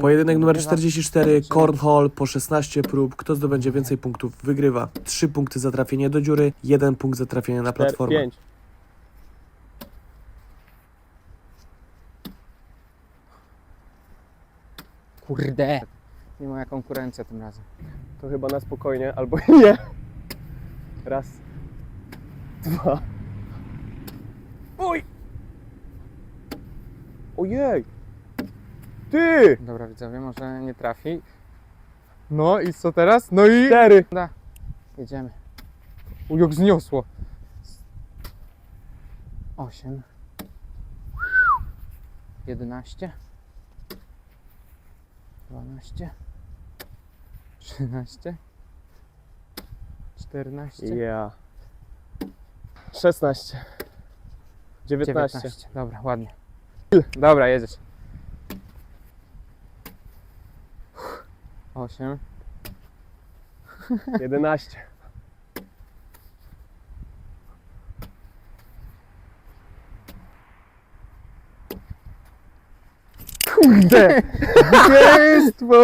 Pojedynek numer Wygrywa. 44, Cornhole po 16 prób. Kto zdobędzie więcej punktów, wygrywa. 3 punkty za trafienie do dziury, 1 punkt za trafienie na platformę. Kurde. Nie moja konkurencja tym razem. To chyba na spokojnie, albo nie. Raz. Dwa. Oj! Ojej! Ty! Dobra, widzowie, może nie trafi. No i co teraz? No i... Cztery! Da. Jedziemy. U, jak zniosło. Osiem. Jedenaście. Dwanaście. Trzynaście. Czternaście. Ja. Szesnaście. Dziewiętnaście. Dobra, ładnie. Dobra, jedziesz. Osiem. Jedenaście. Kurde! Zwycięstwo!